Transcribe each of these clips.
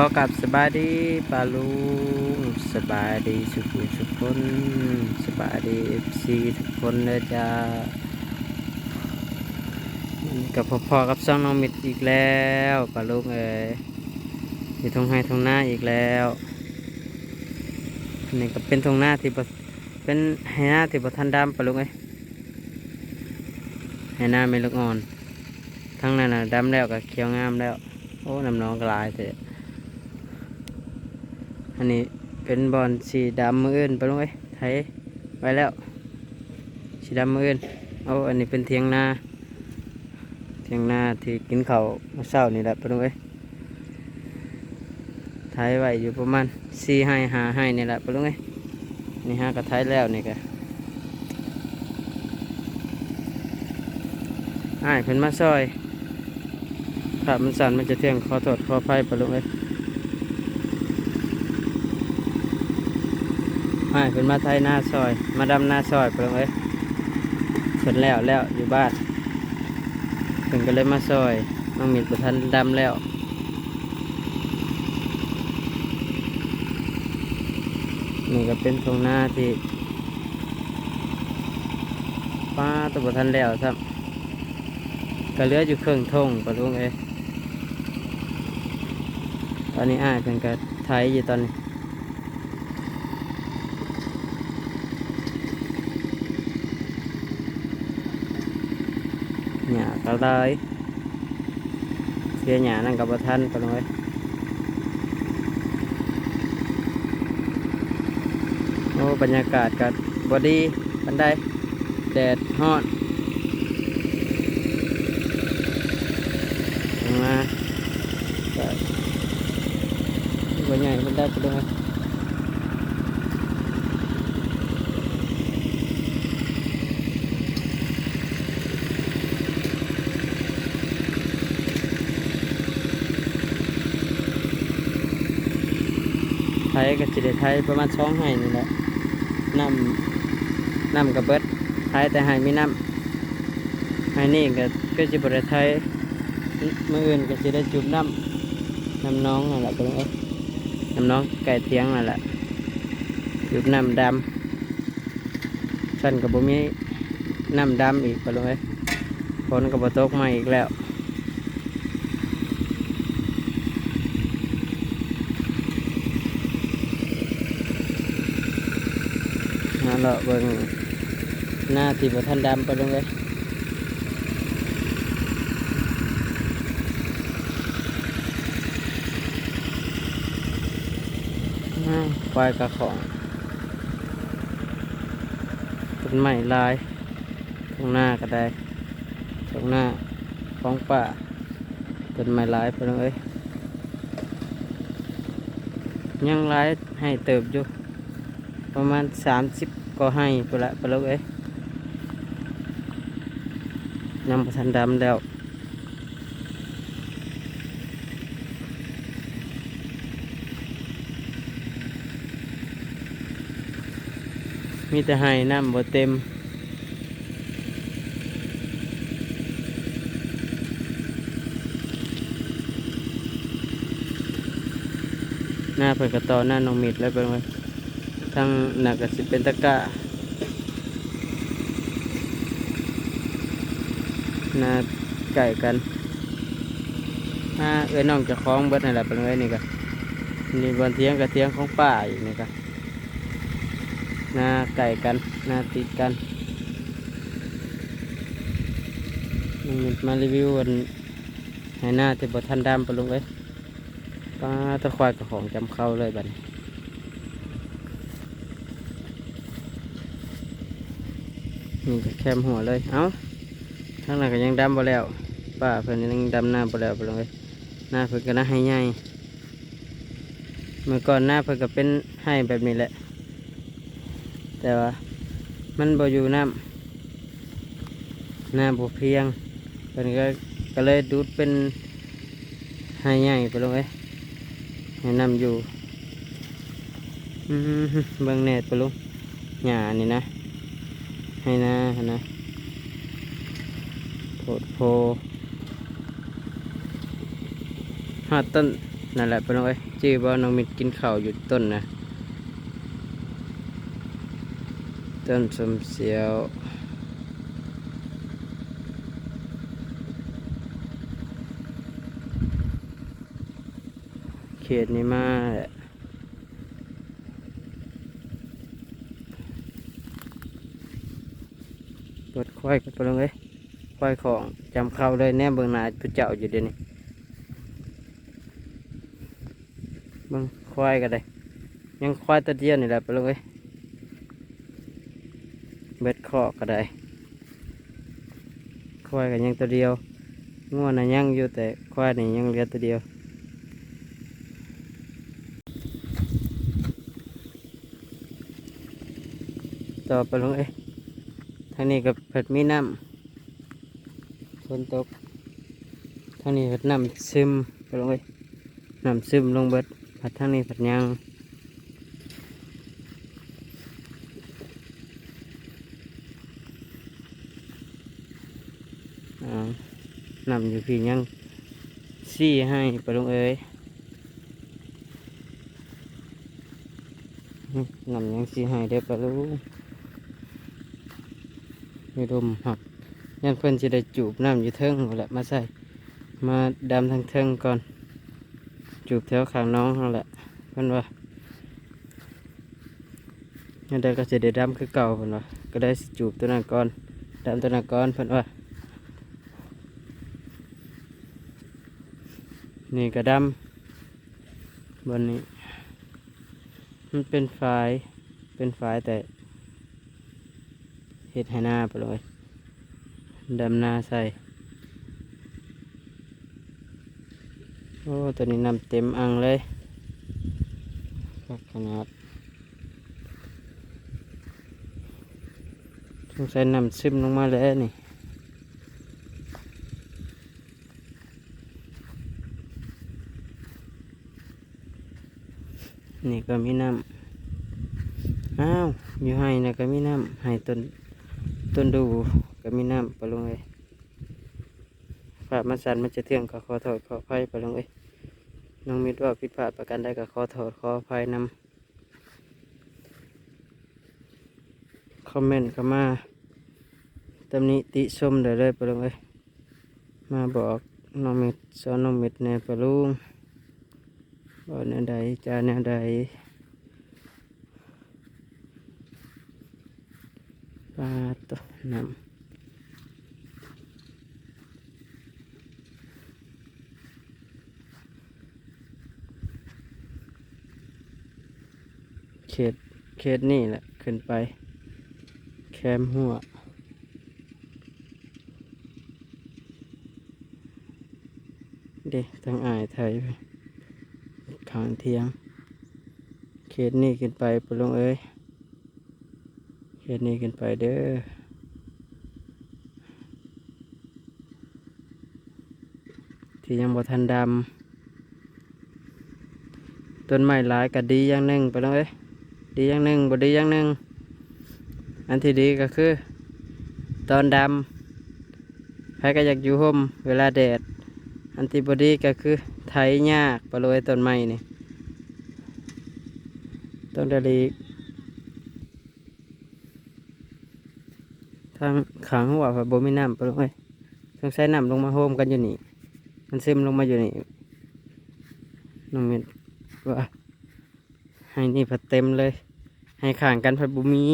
พอกับสบายดีปาลุงสบายดีสุขุสุขคนสบายดีเอฟซีทุกคนเลยจ้ากับพอๆกับซ่องน้องมิดอีกแล้วปาลุงเอ๋ยอยู่ทงไห้ทงหน้าอีกแล้วนี่ก็เป็นทงหน้าที่เป็นไห้หน้าที่บทันดำปาลุงเอ้ยไห้หน้าไม่ลูกอ่อน ทั้งนั้นนะดำแล้วก็เขียวงามแล้ว โอ้น้ำน้องกลายเถอะ อันนี้เป็นบอลสีดำมืออื่นไปลงไว้ไทยไว้แล้วสีดำมืออื่นเอาอันนี้เป็นเทียงนาเทียงนาที่กินเขาเมื่อเช้านี่แหละไปลงไว้ไทยไว้อยู่ประมาณสี่ให้หาให้นี่แหละไปลงไว้นี่ฮะก็ไทยแล้วนี่ก็อ้ายเพิ่นมาซอยถ้ามันสั่นมันจะเที่ยงขอโทษขออภัยไปลงไว้ ไม่เป็นมาไทยหน้าซอย มาดำหน้าซอยเปล่าเอ้ยเพิ่นแล้วแล้วอยู่บ้านเพิ่นก็เลยมาซอยน้องมีประทันดำแล้วนี่ก็เป็นตรงหน้าที่ป้าตัวประทันแล้วครับก็เหลืออยู่เครื่องทงประลุงเอ้ตอนนี้อ้ายเพิ่นก็ไทยอยู่ตอนนี้ เอาเลยเสียหยานั่งกับท่านไปเลยโอ้บรรยากาศกับบอดี้บันไดแดดฮอดมาก็ใหญ่บันไดไปเลย ทยก็สิได้ไทยประมาณสองไห้นี่แหละน้ำน้ำกับเบิดไทยแต่ไห้มีน้ำไห้นี่ก็ก็สิบได้ไทยมื่ออื่นก็สิได้จุบน้ำน้ำน้องนั่นแหละตรงเอ้ยน้ำน้องไก่เตียงนั่นแหละจุบน้ำดำฉันกับบ่มีน้ำดำอีกไปเอ้ยฝนกับบ่ตกมาอีกแล้ว ฮะ เราเบิ่งหน้าที่บ่ทันดำไปลงเลยอ้าวควายกระของต้นไม้ลายตรงหน้าก็ได้ตรงหน้าของป่าต้นไม้ลายไปลงเลยยังลายให้เติบอยู่ประมาณสามสิบ ก็ให้ไปละไปแล้วเอ้ยยังประทันดำแล้วมีแต่ให้น้ำบ่เต็มหน้าเปิดกระต่อหน้าน้องมิดแล้วเป็นไง ทั้งหนักก็สิเป็นตะกร้าหน้าไก่กันหน้าเอ้น้องจะคล้องเบิดนั่นแหละเป็นไงนี่ก็นี่บนเทียงกับเทียงของป่าอีกนี่ก็หน้าไก่กันนาติดกันนี่มารีวิววันให้หน้าที่บทันดำไปลงเลยป้าตะควายกับของจำเข้าเลยบัดนี้ นี่ก็แคมหัวเลย เอ้าข้างหลังก็ยังดำบ่แล้วป้าเพิ่นยังดำหน้าบ่แล้วไปเลยหน้าเพิ่นก็น่าให้ใหญ่เมื่อก่อนหน้าเพิ่นก็เป็นให้แบบนี้แหละ แต่ว่ามันบ่อยู่น้ำหน้าบ่เพียงเพิ่นก็ก็เลยดูดเป็นให้ใหญ่ไปเลยให้น้ำอยู่เบิ่งแนตไปลุงหญ้านี่นะ ให้นะให้นะโพดโพหาต้นนั่นแหละเป็นไงจื้อบ่น้องมิดกินข้าวอยู่ต้นนะต้นสมเสียวเขตนี้มาแหละเปิด ควายกันไปเลยควายของจำเข้าเลยแน่เบิ่งหน้าพระเจ้าอยู่เดี๋ยวนี้เบิ่งควายกันเลยยังควายตัวเดียวนี่แหละไปเลยเบ็ดคอก็ได้ควายกันยังตัวเดียวง่วน่ะยังอยู่แต่ควายนี่ยังเหลือตัวเดียวต่อไปลงเอ้ ทางนี้กับเผ็ดมีน้ำฝนตกทางนี้เผ็ดน้ำซึมไปลงเอ้ยน้ำซึมลงเบิดผัดทางนี้ผัดยางน้ำอยู่พี่ยังซี่ให้ไปลงเอ้ยน้ำยังซี่ให้เด้อปลูก มีลมหักยันเพิ่นจะได้จูบน้ำอยู่เทิงแหละมาใส่ มาดำทางเทิงก่อน จูบแถวขางน้องนั่นแหละเพิ่นว่ายันได้ก็จะได้ดำคือเก่าเพิ่นว่าก็ได้จูบตัวนั้นก่อนดำตัวนั้นก่อนเพิ่นว่านี่ก็ดำบนนี้ มันเป็นฝาย เป็นฝายแต่ เห็ดให้หน้าไปเลยดำหน้าใส่ โอ้ ตัวนี้นำเต็มอังเลยคักขนาดสงสัยนำซึมลงมาแล้วนี่นี่ก็มีน้ำอ้าว อยู่ให้นะก็มีน้ำให้ต้น ต้นดูก็มีน้ำปลาลงเลยฝามันสันมันจะเที่ยงก็ขอโทษขออภัยปลาลงเลยน้องมิดว่าผิดพลาดประการใดก็ขอโทษขออภัยนำคอมเมนต์เข้ามาตำหนิติชมได้เลยปลาลงเลยมาบอกน้องมิดสอนน้องมิดแหน่ปลาลุงว่าแนวใดจาแนวใด ปลาตัวนำเขต เขตนี่แหละ ขึ้นไป แคมหัว เด็กทางอายไทยไปขางเทียงเขตนี่ขึ้นไปปลงเอ้ยเฮ็ดนี้กันไปเด้อที่ยังบ่ทันดำต้นไม้หลายก็ดีอย่างหนึ่งไปแล้วเอ้ย ดีอย่างหนึ่งบ่ดีอย่างหนึ่งอันที่ดีก็คือ ตอนดำใครก็อยากอยู่ห่มเวลาแดด อันที่บ่ดีก็คือไถยากปเลยต้นไม้นี่ต้นดะลีทางขางหัวแบบบ่มีน้ำปลงไปต้องใช้น้ำลงมาโฮมกันอยู่นี่ มันซึมลงมาอยู่นี่น้องเม็ดว่าให้นี่ผัดเต็มเลย ให้ข่างกันผัดบุมี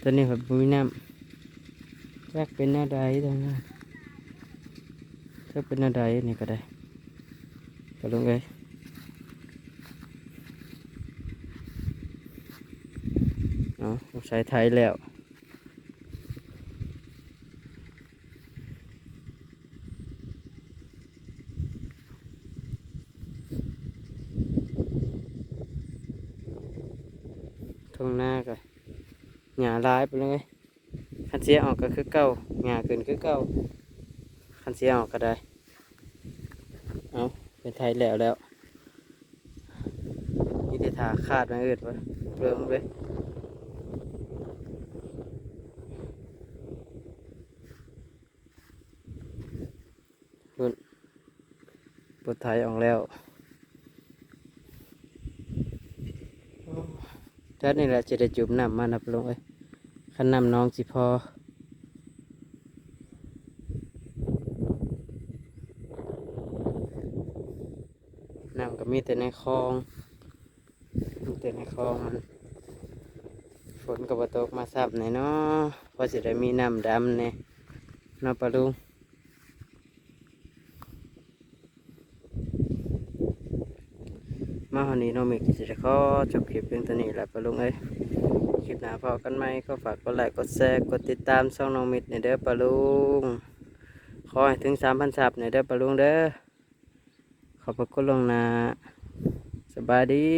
ตัวนี้ผัดบุมีน้ำแยกเป็นหน้าใดตรงนั้นถ้าเป็นอะไรนี่ก็ได้ไปลงเลยเอาใช้ไทยแล้ว งหน้าก็หญ้าลายไปเลยคันเสียออกก็คือเก่าหญ้าขึ้นคือเก่าคันเสียออกก็ได้ เอาเป็นไทยแล้วแล้วมีแต่ถาขาดมาอื่นวะเริ่มเลยรุ่นปวดไทยออกแล้ว จัดนี่แหละจะได้จุบน้ำมานับลงเลยขันน้ำน้องสิพอน้ำก็มีแต่ในคลองมีแต่ในคลองมันฝนก็บ่ตกมาซับหนเนาะเพอสิได้มีน้ำดำเนี่ยนาะปะลุง มาวันนี้น้องเมกสิจะขอจบคลิปเพียงเท่านี้แหละปะลุงเอ้ยคลิปหน้าพอกันไหมก็ฝากกดไลค์กดแชร์กดติดตามช่องน้องมิดในเด้อปะลุงขอให้ถึงสามพันสับในเด้อปะลุงเด้อขอบพระคุณลงนาสบายดี